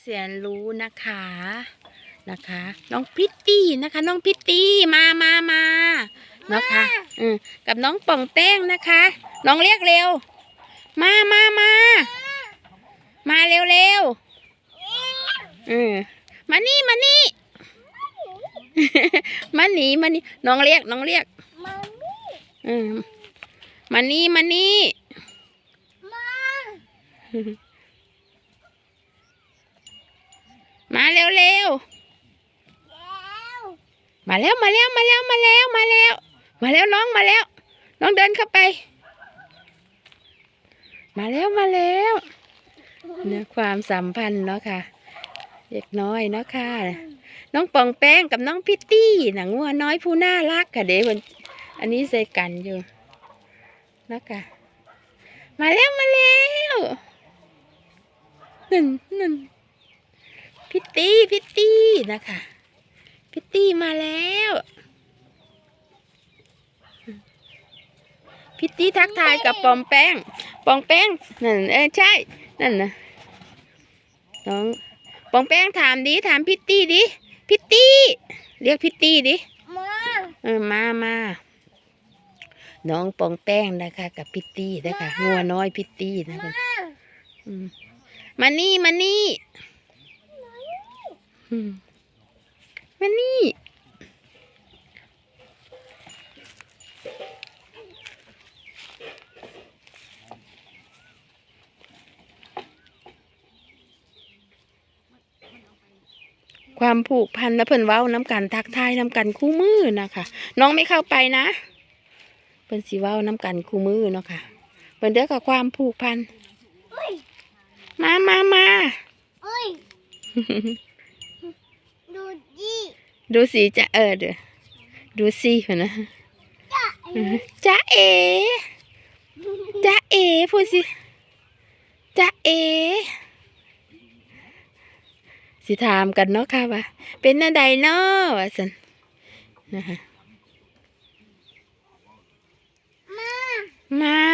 เสียนรู้นะคะนะคะ น้องพิตตี้นะคะ น้องพิตตี้มามามานะคะอืมกับน้องป่องแป้งนะคะ น้องเรียกเร็ว มามามามาเร็วเร็วอืมมานี่มานี่มาหนีมานี่น้องเรียกน้องเรียกมานี่อืมมานี่มานี่มา มาเร็วเร็วมาแล้วมาแล้วมาแล้วมาแล้วมาแล้ว มาแล้วน้องมาแล้ว น้องเดินเข้าไป มาแล้วมาแล้วเนี่ยความสัมพันธ์เนาะค่ะเด็กน้อยเนาะค่ะ น้องปองแป้งกับน้องพิตตี้หนังวัวน้อยผู้น่ารักค่ะเดี๋ยวมันอันนี้ใส่กันอยู่เนาะค่ะ มาแล้วมาแล้วหนึ่งหนึ่ง พิตตี้พิตตี้นะคะพิตตี้มาแล้วพิตตี้ทักทายกับปอมแป้ง ปองแป้งนั่นเออใช่ นั่นนะน้องปองแป้งถามดิถามพิตตี้ดิพิตตี้เรียกพิตตี้ดิมาเออมามาน้องปองแป้งนะคะ กับพิตตี้นะคะงัวน้อยพิตตี้นะคะมาอืมมานี่มานี่อื มมานี่ความผูกพันและเพิ่นเว้าน้ำกันทักทายน้ำกันคู่มือนะคะน้องไม่เข้าไปนะเพิ่นสิเว้าน้ำกันคู่มือเนาะค่ะเพิ่นเด้อกับความผูกพันเอ้ยมามามาเอ้ยดูดิ ดูสิจะเออเดี๋ยวดูสิเหรอนะจ้ะจ้าเอจ้าเอพูดสิจ้าเอสิถามกันเนาะค่ะว่าเป็นอะไรเนาะว่าสันนะคะมามา